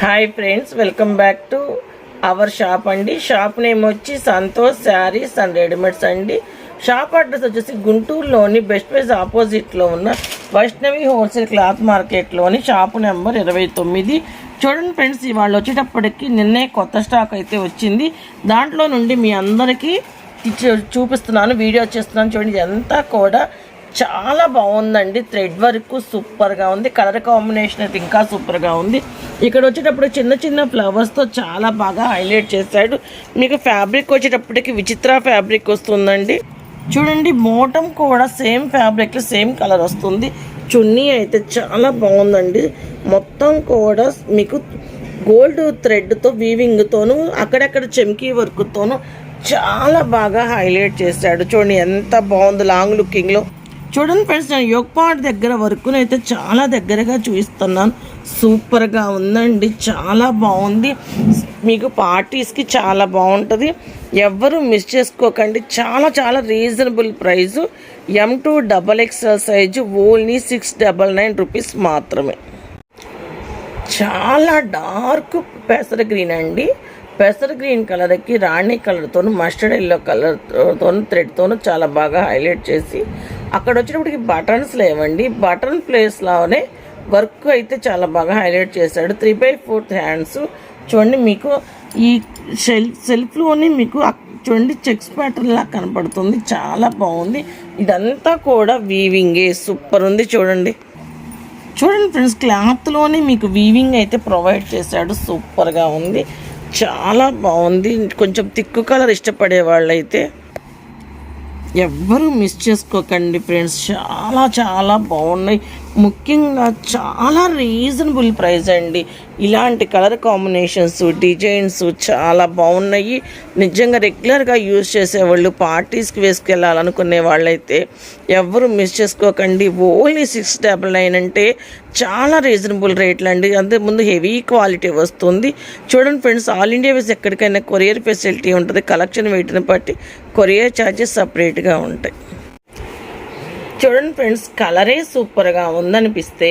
Hi friends welcome back to our shop అండి. Shop name వచ్చి Santosh saris and readymades అండి. Shop address వచ్చేసి గుంటూరులోని బెస్ట్ ప్రైస్ ఆపోజిట్లో ఉన్న వైష్ణవి హోల్సేల్ క్లాత్ మార్కెట్లోని షాప్ నెంబర్ ఇరవై తొమ్మిది. చూడండి ఫ్రెండ్స్ ఇవాళ వచ్చేటప్పటికి నిన్నే కొత్త స్టాక్ అయితే వచ్చింది. దాంట్లో నుండి మీ అందరికీ చూపిస్తున్నాను వీడియో చేస్తున్నాను. చూడండి ఇదంతా కూడా చాలా బాగుందండి. థ్రెడ్ వర్క్ సూపర్గా ఉంది. కలర్ కాంబినేషన్ అయితే ఇంకా సూపర్గా ఉంది. ఇక్కడ వచ్చేటప్పుడు చిన్న చిన్న ఫ్లవర్స్తో చాలా బాగా హైలైట్ చేశాడు. మీకు ఫ్యాబ్రిక్ వచ్చేటప్పటికి విచిత్ర ఫ్యాబ్రిక్ వస్తుందండి. చూడండి మోటం కూడా సేమ్ ఫ్యాబ్రిక్లో సేమ్ కలర్ వస్తుంది. చున్నీ అయితే చాలా బాగుందండి. మొత్తం కూడా మీకు గోల్డ్ థ్రెడ్తో వీవింగ్తోను అక్కడక్కడ చెమ్కీ వర్క్తోను చాలా బాగా హైలైట్ చేశాడు. చూడండి ఎంత బాగుంది లాంగ్ లుకింగ్లో చూడండి ఫ్రెండ్స్ నేను యోగపాట్ దగ్గర వరకు అయితే చాలా దగ్గరగా చూపిస్తున్నాను. సూపర్గా ఉందండి చాలా బాగుంది. మీకు పార్టీస్కి చాలా బాగుంటుంది. ఎవ్వరూ మిస్ చేసుకోకండి. చాలా చాలా reasonable price. M to double XL size only six double nine rupees మాత్రమే. చాలా డార్క్ పెసర గ్రీన్ అండి. పెసర గ్రీన్ కలర్కి రాణి కలర్తోను మస్టర్డ్ ఎల్లో కలర్తోను థ్రెడ్తోను చాలా బాగా హైలైట్ చేసి అక్కడ వచ్చినప్పటికి బటన్స్ లేవండి. బటన్ ప్లేస్లోనే వర్క్ అయితే చాలా బాగా హైలైట్ చేశాడు. Three by fourth hands. చూడండి మీకు ఈ సెల్ఫ్ సెల్ఫ్లోనే మీకు చూడండి చెక్స్ ప్యాటర్న్ లా కనపడుతుంది. చాలా బాగుంది. ఇదంతా కూడా వీవింగే. సూపర్ ఉంది చూడండి. చూడండి ఫ్రెండ్స్ క్లాత్లోనే మీకు వీవింగ్ అయితే ప్రొవైడ్ చేశాడు. సూపర్గా ఉంది. చాలా బాగుంది. కొంచెం తిక్కు కలర్ ఇష్టపడే వాళ్ళైతే ఎవ్వరూ మిస్ చేసుకోకండి ఫ్రెండ్స్ చాలా చాలా బాగున్నాయి. ముఖ్యంగా చాలా రీజనబుల్ ప్రైస్ అండి. ఇలాంటి కలర్ కాంబినేషన్స్ డిజైన్స్ చాలా బాగున్నాయి. నిజంగా రెగ్యులర్గా యూజ్ చేసేవాళ్ళు పార్టీస్కి వేసుకెళ్ళాలనుకునే వాళ్ళైతే ఎవరు మిస్ చేసుకోకండి. ఓన్లీ సిక్స్ డబల్ నైన్ అంటే చాలా రీజనబుల్ రేట్లు అండి. అంతే ముందు హెవీ క్వాలిటీ వస్తుంది. చూడండి ఫ్రెండ్స్ ఆల్ ఇండియా వేసి ఎక్కడికైనా కొరియర్ ఫెసిలిటీ ఉంటుంది. కలెక్షన్ వెయిట్ని బట్టి కొరియర్ ఛార్జెస్ సపరేట్గా ఉంటాయి. చూడండి ఫ్రెండ్స్ కలరే సూపర్గా ఉందనిపిస్తే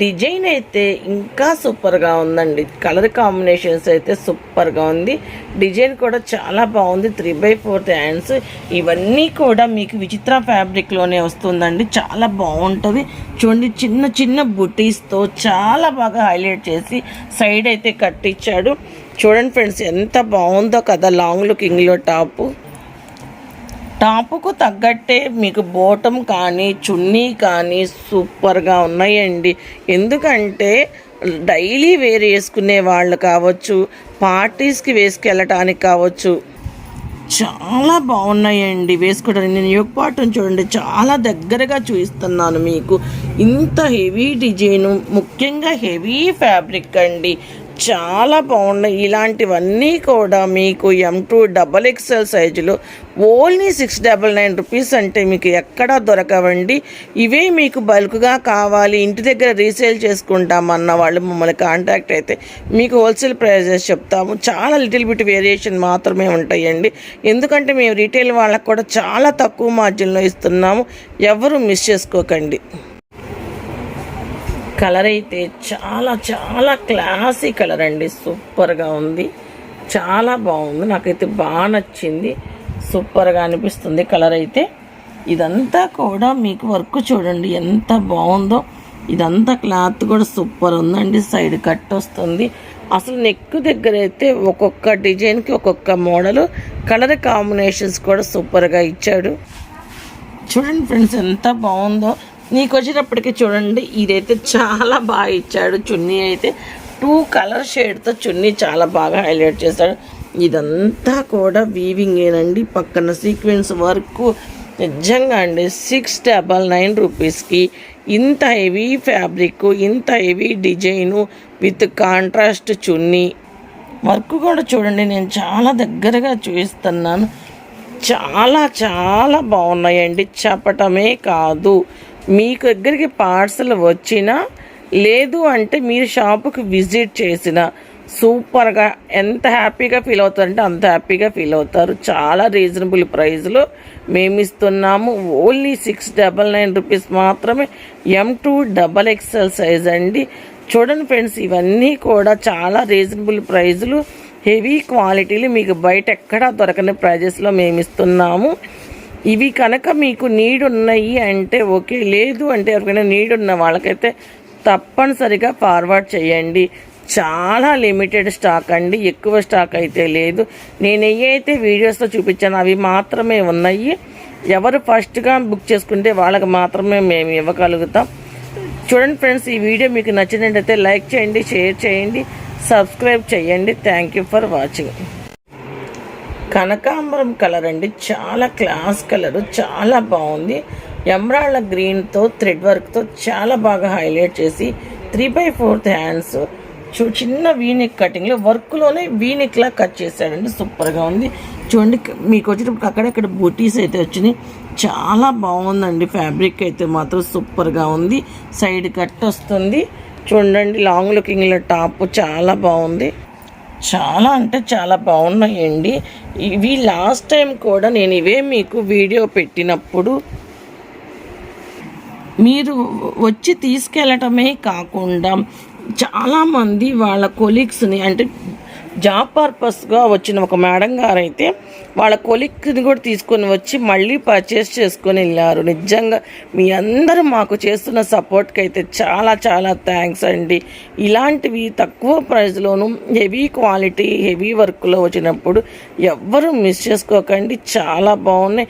డిజైన్ అయితే ఇంకా సూపర్గా ఉందండి. కలర్ కాంబినేషన్స్ అయితే సూపర్గా ఉంది. డిజైన్ కూడా చాలా బాగుంది. Three by fourth hands. ఇవన్నీ కూడా మీకు విచిత్ర ఫ్యాబ్రిక్లోనే వస్తుందండి. చాలా బాగుంటుంది. చూడండి చిన్న చిన్న బుటీస్తో చాలా బాగా హైలైట్ చేసి సైడ్ అయితే కట్టించాడు. చూడండి ఫ్రెండ్స్ ఎంత బాగుందో కదా లాంగ్ లుకింగ్లో టాపు. టాపుకు తగ్గట్టే మీకు బోటం కానీ చున్నీ కానీ సూపర్గా ఉన్నాయండి. ఎందుకంటే డైలీ వేర్ వేసుకునే వాళ్ళు కావచ్చు పార్టీస్కి వేసుకెళ్ళటానికి కావచ్చు చాలా బాగున్నాయండి వేసుకోవడానికి. నేను యోగపాటం చూడండి చాలా దగ్గరగా చూపిస్తున్నాను మీకు. ఇంత హెవీ డిజైను ముఖ్యంగా హెవీ ఫ్యాబ్రిక్ అండి. చాలా బాగున్నాయి. ఇలాంటివన్నీ కూడా మీకు ఎం టూ డబల్ ఎక్స్ఎల్ సైజులో only six double nine rupees అంటే మీకు ఎక్కడా దొరకవండి. ఇవే మీకు బల్క్గా కావాలి. ఇంటి దగ్గర రీసేల్ చేసుకుంటామన్న వాళ్ళు మమ్మల్ని కాంటాక్ట్ అయితే మీకు హోల్సేల్ ప్రైజెస్ చెప్తాము. చాలా లిటిల్ బిట్ వేరియేషన్ మాత్రమే ఉంటాయండి. ఎందుకంటే మేము రీటైల్ వాళ్ళకు కూడా చాలా తక్కువ మార్జిన్లో ఇస్తున్నాము. ఎవరు మిస్ చేసుకోకండి. కలర్ అయితే చాలా చాలా క్లాసీ కలర్ అండి. సూపర్గా ఉంది. చాలా బాగుంది. నాకైతే బాగా నచ్చింది. సూపర్గా అనిపిస్తుంది కలర్ అయితే. ఇదంతా కూడా మీకు వర్క్ చూడండి ఎంత బాగుందో. ఇదంతా క్లాత్ కూడా సూపర్ ఉందండి. సైడ్ కట్ వస్తుంది. అసలు నెక్ దగ్గర అయితే ఒక్కొక్క డిజైన్కి ఒక్కొక్క మోడల్ కలర్ కాంబినేషన్స్ కూడా సూపర్గా ఇచ్చాడు. చూడండి ఫ్రెండ్స్ ఎంత బాగుందో. నీకు వచ్చేటప్పటికి చూడండి ఇదైతే చాలా బాగా ఇచ్చాడు. చున్నీ అయితే టూ కలర్ షేడ్తో చున్నీ చాలా బాగా హైలైట్ చేశాడు. ఇదంతా కూడా వీవింగేనండి పక్కన సీక్వెన్స్ వర్క్ నిజంగా అండి సిక్స్ డబల్ నైన్ రూపీస్కి ఇంత హెవీ ఫ్యాబ్రిక్ ఇంత heavy design with contrast chunni. Work కూడా చూడండి నేను చాలా దగ్గరగా చూపిస్తున్నాను. చాలా చాలా బాగున్నాయండి. చెప్పటమే కాదు. మీకు దగ్గరికి పార్సల్ వచ్చినా లేదు అంటే మీరు షాపుకి విజిట్ చేసిన సూపర్గా ఎంత హ్యాపీగా ఫీల్ అవుతారంటే అంత హ్యాపీగా ఫీల్ అవుతారు. చాలా రీజనబుల్ ప్రైస్లో మేము ఇస్తున్నాము. Only six double nine rupees మాత్రమే. M to double XL size అండి. చూడండి ఫ్రెండ్స్ ఇవన్నీ కూడా చాలా రీజనబుల్ ప్రైజులు. హెవీ క్వాలిటీలు మీకు బయట ఎక్కడా దొరకని ప్రైజెస్లో మేము ఇస్తున్నాము. ఇవి కనుక మీకు నీడ్ ఉన్నాయి అంటే ఓకే లేదు అంటే ఎవరికైనా నీడ్ ఉన్న వాళ్ళకైతే తప్పనిసరిగా ఫార్వర్డ్ చేయండి. చాలా లిమిటెడ్ స్టాక్ అండి ఎక్కువ స్టాక్ అయితే లేదు. నేను ఏ వీడియోస్లో చూపించాను అవి మాత్రమే ఉన్నాయి. ఎవరు ఫస్ట్గా బుక్ చేసుకుంటే వాళ్ళకి మాత్రమే మేము ఇవ్వగలుగుతాం. చూడండి ఫ్రెండ్స్ ఈ వీడియో మీకు నచ్చినట్టయితే లైక్ చేయండి షేర్ చేయండి సబ్స్క్రైబ్ చేయండి. థ్యాంక్ యూ ఫర్ వాచింగ్ కనకాంబరం కలర్ అండి. చాలా క్లాస్ కలర్ చాలా బాగుంది. ఎమరాళ్ళ గ్రీన్తో థ్రెడ్ వర్క్తో చాలా బాగా హైలైట్ చేసి త్రీ బై ఫోర్త్ హ్యాండ్స్ చూ చిన్న వీనిక్ కటింగ్లో వర్క్లోనే వీనిక్లా కట్ చేశాడండి. సూపర్గా ఉంది. చూడండి మీకు వచ్చేటప్పుడు అక్కడక్కడ బూటీస్ అయితే వచ్చినాయి. చాలా బాగుందండి ఫ్యాబ్రిక్ అయితే మాత్రం సూపర్గా ఉంది. సైడ్ కట్ వస్తుంది. చూడండి లాంగ్ లుకింగ్లో టాప్ చాలా బాగుంది. చాలా అంటే చాలా బాగున్నాయండి. ఇవి లాస్ట్ టైం కూడా నేను ఇవే మీకు వీడియో పెట్టినప్పుడు మీరు వచ్చి తీసుకెళ్ళటమే కాకుండా చాలామంది వాళ్ళ కొలీగ్స్ని అంటే జాబ్ పర్పస్గా వచ్చిన ఒక మేడం గారు అయితే వాళ్ళ కొలిక్ని కూడా తీసుకొని వచ్చి మళ్ళీ పర్చేస్ చేసుకొని వెళ్ళారు. నిజంగా మీ అందరూ మాకు చేస్తున్న సపోర్ట్కి అయితే చాలా చాలా థ్యాంక్స్ అండి. ఇలాంటివి తక్కువ ప్రైస్లోను హెవీ క్వాలిటీ హెవీ వర్క్లో వచ్చినప్పుడు ఎవ్వరూ మిస్ చేసుకోకండి. చాలా బాగున్నాయి.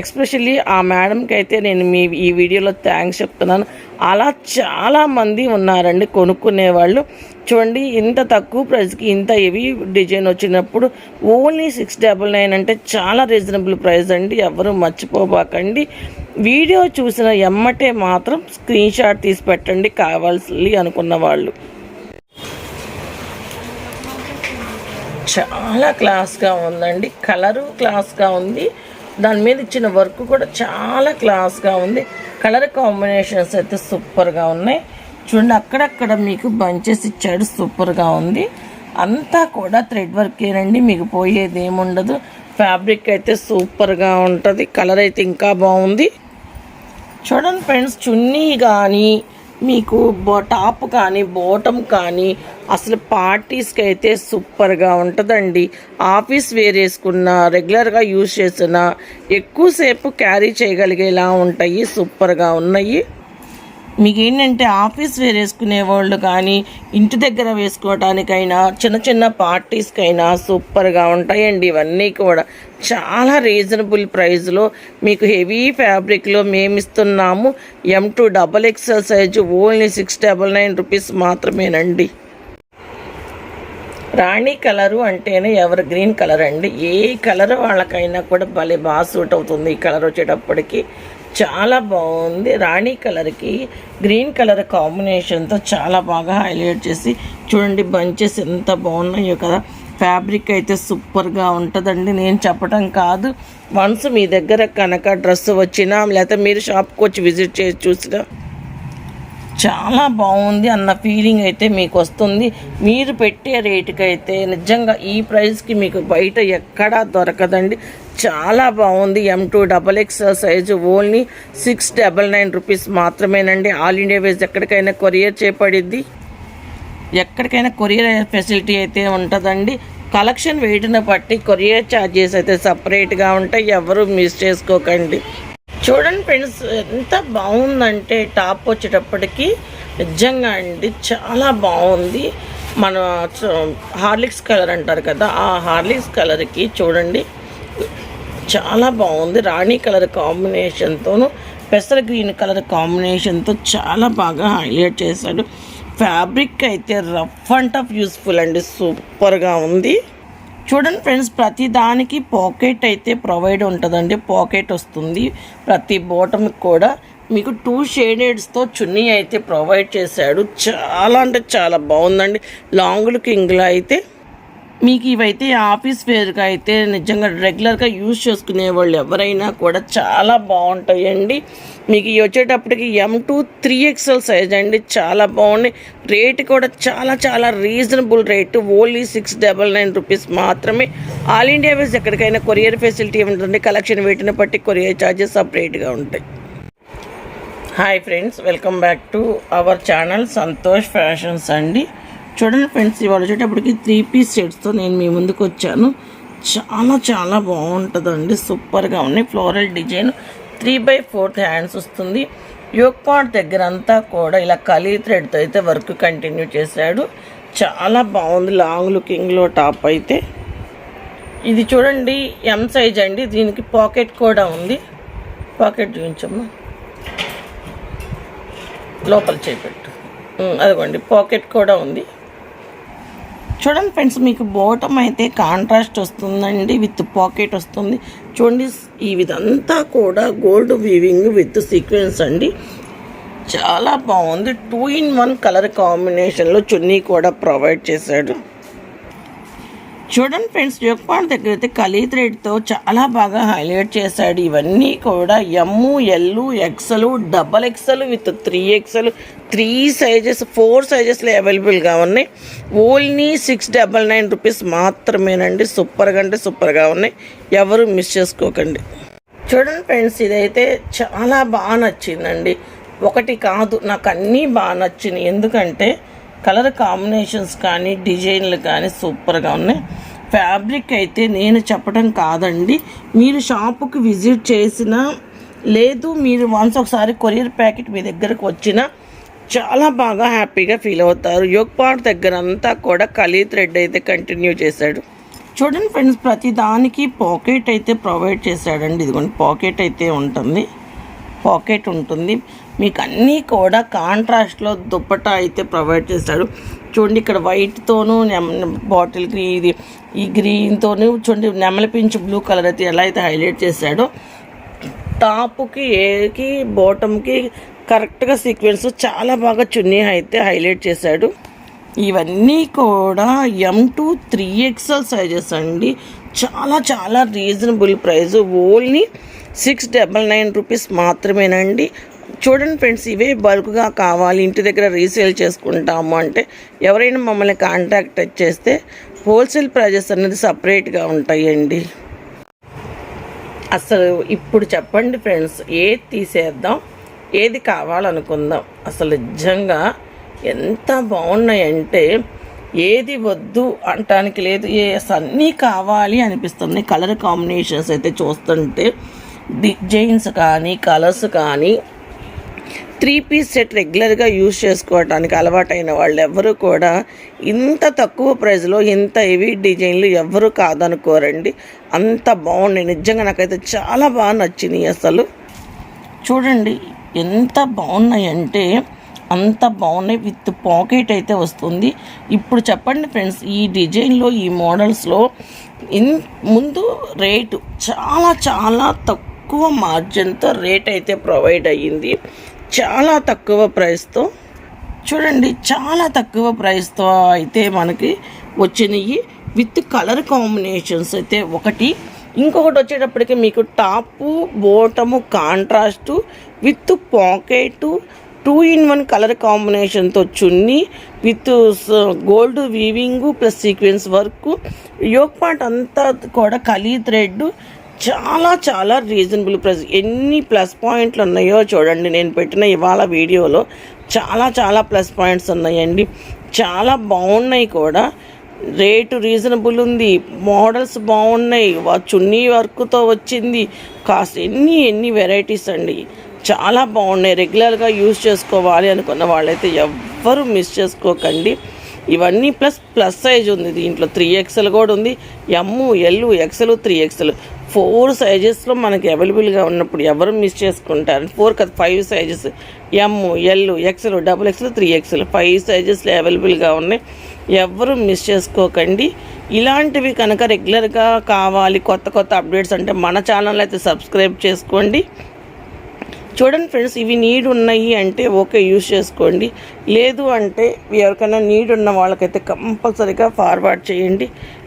ఎక్స్పెషల్లీ ఆ మేడంకి అయితే నేను మీ ఈ వీడియోలో థ్యాంక్స్ చెప్తున్నాను. అలా చాలామంది ఉన్నారండి కొనుక్కునే వాళ్ళు చూడండి ఇంత తక్కువ ప్రైస్కి ఇంత హెవీ డిజైన్ వచ్చినప్పుడు ఓన్లీ సిక్స్ డబల్ నైన్ అంటే చాలా రీజనబుల్ ప్రైస్ అండి. ఎవరు మర్చిపోబాకండి. వీడియో చూసిన ఎమ్మటే మాత్రం స్క్రీన్ షాట్ తీసి పెట్టండి కావాల్సి అనుకున్న వాళ్ళు. చాలా క్లాస్గా ఉందండి. కలరు క్లాస్గా ఉంది. దాని మీద ఇచ్చిన వర్క్ కూడా చాలా క్లాస్గా ఉంది. కలర్ కాంబినేషన్స్ అయితే సూపర్గా ఉన్నాయి. చూడండి అక్కడక్కడ మీకు బంచెస్ ఇచ్చాడు సూపర్గా ఉంది. అంతా కూడా థ్రెడ్ వర్కేనండి మీకు పోయేది ఏముండదు ఫ్యాబ్రిక్ అయితే సూపర్గా ఉంటుంది. కలర్ అయితే ఇంకా బాగుంది. చూడండి ఫ్రెండ్స్ చున్నీ కానీ మీకు బో టాప్ కానీ బోటం కానీ అసలు పార్టీస్కి అయితే సూపర్గా ఉంటుందండి. ఆఫీస్ వేర్ వేసుకున్న రెగ్యులర్గా యూజ్ చేసిన ఎక్కువసేపు క్యారీ చేయగలిగేలా ఉంటాయి సూపర్గా ఉన్నాయి. మీకు ఏంటంటే ఆఫీస్ వేర్ వేసుకునే వాళ్ళు కానీ ఇంటి దగ్గర వేసుకోవటానికైనా చిన్న చిన్న పార్టీస్కైనా సూపర్గా ఉంటాయండి ఇవన్నీ కూడా. చాలా రీజనబుల్ ప్రైస్లో మీకు హెవీ ఫ్యాబ్రిక్లో మేము ఇస్తున్నాము M to double XL size only six double nine rupees మాత్రమేనండి. రాణి కలరు అంటేనే ఎవరు గ్రీన్ కలర్ అండి ఏ కలర్ వాళ్ళకైనా కూడా భలే బాగా సూట్ అవుతుంది ఈ కలర్ వచ్చేటప్పటికి. చాలా బాగుంది. రాణి కలర్కి గ్రీన్ కలర్ కాంబినేషన్తో చాలా బాగా హైలైట్ చేసి చూడండి బంచెస్ ఎంత బాగున్నాయో కదా. ఫ్యాబ్రిక్ అయితే సూపర్గా ఉంటుందండి. నేను చెప్పటం కాదు. వన్స్ మీ దగ్గర కనుక డ్రెస్ వచ్చినా లేకపోతే మీరు షాప్కి వచ్చి విజిట్ చేసి చూసినా చాలా బాగుంది అన్న ఫీలింగ్ అయితే మీకు వస్తుంది. మీరు పెట్టే రేటుకి అయితే నిజంగా ఈ ప్రైస్కి మీకు బయట ఎక్కడా దొరకదండి. చాలా బాగుంది. M to double X size only six double nine rupees మాత్రమేనండి. ఆల్ ఇండియా వేస్ ఎక్కడికైనా కొరియర్ చేపడిద్ది. ఎక్కడికైనా కొరియర్ ఫెసిలిటీ అయితే ఉంటుందండి. కలెక్షన్ వెయిట్ని బట్టి కొరియర్ ఛార్జెస్ అయితే సపరేట్గా ఉంటాయి. ఎవరు మిస్ చేసుకోకండి. చూడండి ఫ్రెండ్స్ ఎంత బాగుందంటే టాప్ వచ్చేటప్పటికి నిజంగా అండి చాలా బాగుంది. మన హార్లిక్స్ కలర్ అంటారు కదా ఆ హార్లిక్స్ కలర్కి చూడండి. చాలా బాగుంది. రాణి కలర్ కాంబినేషన్తోను పెసర గ్రీన్ కలర్ కాంబినేషన్తో చాలా బాగా హైలైట్ చేశాడు. ఫ్యాబ్రిక్ అయితే రఫ్ అండ్ టఫ్ యూస్ఫుల్ అండి. సూపర్గా ఉంది. చూడండి ఫ్రెండ్స్ ప్రతి దానికి పాకెట్ అయితే ప్రొవైడ్ ఉంటుందండి. పాకెట్ వస్తుంది. ప్రతి బాటమ్కి కూడా మీకు టూ షేడెడ్స్తో చున్నీ అయితే ప్రొవైడ్ చేశాడు. చాలా అంటే చాలా బాగుందండి. లాంగ్ లుకింగ్లో అయితే మీకు ఇవైతే ఆఫీస్ వేర్గా అయితే నిజంగా రెగ్యులర్గా యూజ్ చేసుకునే వాళ్ళు ఎవరైనా కూడా చాలా బాగుంటాయండి. మీకు ఇవి వచ్చేటప్పటికి M to three XL size అండి. చాలా బాగున్నాయి రేట్ కూడా చాలా చాలా reasonable rate only six double nine rupees మాత్రమే. ఆల్ ఇండియా వేస్ ఎక్కడికైనా కొరియర్ ఫెసిలిటీ ఉంటుంది కలెక్షన్ వేటిని బట్టి కొరియర్ ఛార్జెస్ సపరేట్గా ఉంటాయి. Hi friends welcome back to our channel Santosh fashions అండి. చూడండి ఫ్రెండ్స్ ఇవాళ వచ్చేటప్పటికి త్రీ పీస్ సెట్స్తో నేను మీ ముందుకు వచ్చాను. చాలా చాలా బాగుంటుందండి. సూపర్గా ఉన్నాయి. Floral design three by fourth hands వస్తుంది. యోక్ పాట్ దగ్గర అంతా కూడా ఇలా కలీ థ్రెడ్తో అయితే వర్క్ కంటిన్యూ చేశాడు. చాలా బాగుంది. లాంగ్ లుకింగ్లో టాప్ అయితే. ఇది చూడండి ఎం సైజ్ అండి. దీనికి పాకెట్ కూడా ఉంది. పాకెట్ చూపించమ్మా. లోపల చేపెట్టు అదిగోండి పాకెట్ కూడా ఉంది. చూడండి ఫ్రెండ్స్ మీకు బోటం అయితే కాంట్రాస్ట్ వస్తుందండి విత్ పాకెట్ వస్తుంది. చూడండి ఈ విధంతా కూడా గోల్డ్ వీవింగ్ విత్ సీక్వెన్స్ అండి. చాలా బాగుంది. టూ ఇన్ వన్ కలర్ కాంబినేషన్లో చున్నీ కూడా ప్రొవైడ్ చేశాడు. చూడండి ఫ్రెండ్స్ జోక్పాడ్ దగ్గర అయితే కలీ థ్రెడ్తో చాలా బాగా హైలైట్ చేశాడు. ఇవన్నీ కూడా M L XL double XL with three XL three sizes four సైజెస్లో అవైలబుల్గా ఉన్నాయి. Only six double nine rupees మాత్రమేనండి. సూపర్గా అంటే సూపర్గా ఉన్నాయి. ఎవరు మిస్ చేసుకోకండి. చూడండి ఫ్రెండ్స్ ఇదైతే చాలా బాగా నచ్చిందండి. ఒకటి కాదు నాకు అన్నీ బాగా నచ్చింది ఎందుకంటే కలర్ కాంబినేషన్స్ కానీ డిజైన్లు కానీ సూపర్గా ఉన్నాయి. ఫ్యాబ్రిక్ అయితే నేను చెప్పడం కాదండి. మీరు షాపుకి విజిట్ చేసిన లేదు మీరు వన్స్ ఒకసారి కొరియర్ ప్యాకెట్ మీ దగ్గరకు వచ్చినా చాలా బాగా హ్యాపీగా ఫీల్ అవుతారు. యోగ్పాట్ దగ్గర అంతా కూడా కలీ థ్రెడ్ అయితే కంటిన్యూ చేశాడు. చూడండి ఫ్రెండ్స్ ప్రతి దానికి పాకెట్ అయితే ప్రొవైడ్ చేశాడండి. ఇదిగోండి పాకెట్ అయితే ఉంటుంది. పాకెట్ ఉంటుంది. మీకు అన్నీ కూడా కాంట్రాస్ట్లో దుప్పటా అయితే ప్రొవైడ్ చేస్తాడు. చూడండి ఇక్కడ వైట్తోనూ బాటిల్ గ్రీన్ ఇది ఈ గ్రీన్తోనూ చూడండి నెమలిపించి బ్లూ కలర్ అయితే ఎలా అయితే హైలైట్ చేశాడో. టాప్కి ఏకి బాటమ్కి కరెక్ట్గా సీక్వెన్స్ చాలా బాగా చున్నీ అయితే హైలైట్ చేశాడు. ఇవన్నీ కూడా M to three XL sizes అండి. చాలా చాలా reasonable price. Only six double nine rupees మాత్రమేనండి. చూడండి ఫ్రెండ్స్ ఇవే బల్క్గా కావాలి. ఇంటి దగ్గర రీసేల్ చేసుకుంటాము అంటే ఎవరైనా మమ్మల్ని కాంటాక్ట్ చేస్తే హోల్సేల్ ప్రైజెస్ అనేది సపరేట్గా ఉంటాయండి. అసలు ఇప్పుడు చెప్పండి ఫ్రెండ్స్ ఏది తీసేద్దాం ఏది కావాలనుకుందాం? అసలు నిజంగా ఎంత బాగున్నాయంటే ఏది వద్దు అంటానికి లేదు. ఏ అన్నీ కావాలి అనిపిస్తుంది. కలర్ కాంబినేషన్స్ అయితే చూస్తుంటే డిజైన్స్ కానీ కలర్స్ కానీ త్రీ పీస్ సెట్ రెగ్యులర్గా యూజ్ చేసుకోవడానికి అలవాటైన వాళ్ళు ఎవ్వరూ కూడా ఇంత తక్కువ ప్రైస్లో ఇంత హెవీ డిజైన్లు ఎవ్వరూ కాదనుకోరండి. అంత బాగున్నాయి. నిజంగా నాకైతే చాలా బాగా నచ్చినాయి అసలు. చూడండి ఎంత బాగున్నాయి అంటే అంత బాగున్నాయి. విత్ పాకెట్ అయితే వస్తుంది. ఇప్పుడు చెప్పండి ఫ్రెండ్స్ ఈ డిజైన్లో ఈ మోడల్స్లో ఇన్ ముందు రేటు చాలా చాలా తక్కువ మార్జిన్తో రేట్ అయితే ప్రొవైడ్ అయ్యింది. చాలా తక్కువ ప్రైస్తో. చూడండి చాలా తక్కువ ప్రైస్తో అయితే మనకి వచ్చినాయి. విత్ కలర్ కాంబినేషన్స్ అయితే ఒకటి. ఇంకొకటి వచ్చేటప్పటికి మీకు top bottom contrast with pocket two in one colour కాంబినేషన్తో chunni with gold weaving plus sequence work. Yoke part అంతా కూడా కలీ థ్రెడ్ చాలా చాలా రీజనబుల్ ప్రైస్ ఎన్ని ప్లస్ పాయింట్లు ఉన్నాయో చూడండి. నేను పెట్టిన ఇవాళ వీడియోలో చాలా చాలా ప్లస్ పాయింట్స్ ఉన్నాయండి. చాలా బాగున్నాయి కూడా. రేటు రీజనబుల్ ఉంది. మోడల్స్ బాగున్నాయి. చున్నీ వర్క్తో వచ్చింది. కాస్ట్ ఎన్ని ఎన్ని వెరైటీస్ అండి. చాలా బాగున్నాయి. రెగ్యులర్గా యూజ్ చేసుకోవాలి అనుకున్న వాళ్ళైతే ఎవ్వరూ మిస్ చేసుకోకండి. ఇవన్నీ ప్లస్ ప్లస్ సైజ్ ఉంది. దీంట్లో త్రీ ఎక్స్ఎల్ కూడా ఉంది. M L XL three XL four సైజెస్లో మనకి అవైలబుల్గా ఉన్నప్పుడు ఎవరు మిస్ చేసుకుంటారు? ఫోర్ కదా five sizes. M L XL double XL three XL five సైజెస్లో అవైలబుల్గా ఉన్నాయి. ఎవరు మిస్ చేసుకోకండి. ఇలాంటివి కనుక రెగ్యులర్గా కావాలి కొత్త కొత్త అప్డేట్స్ అంటే మన ఛానల్ అయితే సబ్స్క్రైబ్ చేసుకోండి. చూడండి ఫ్రెండ్స్ ఇవి నీడ్ ఉన్నాయి అంటే ఓకే యూస్ చేసుకోండి. లేదు అంటే ఎవరికైనా నీడ్ ఉన్న వాళ్ళకైతే కంపల్సరీగా ఫార్వర్డ్ చేయండి.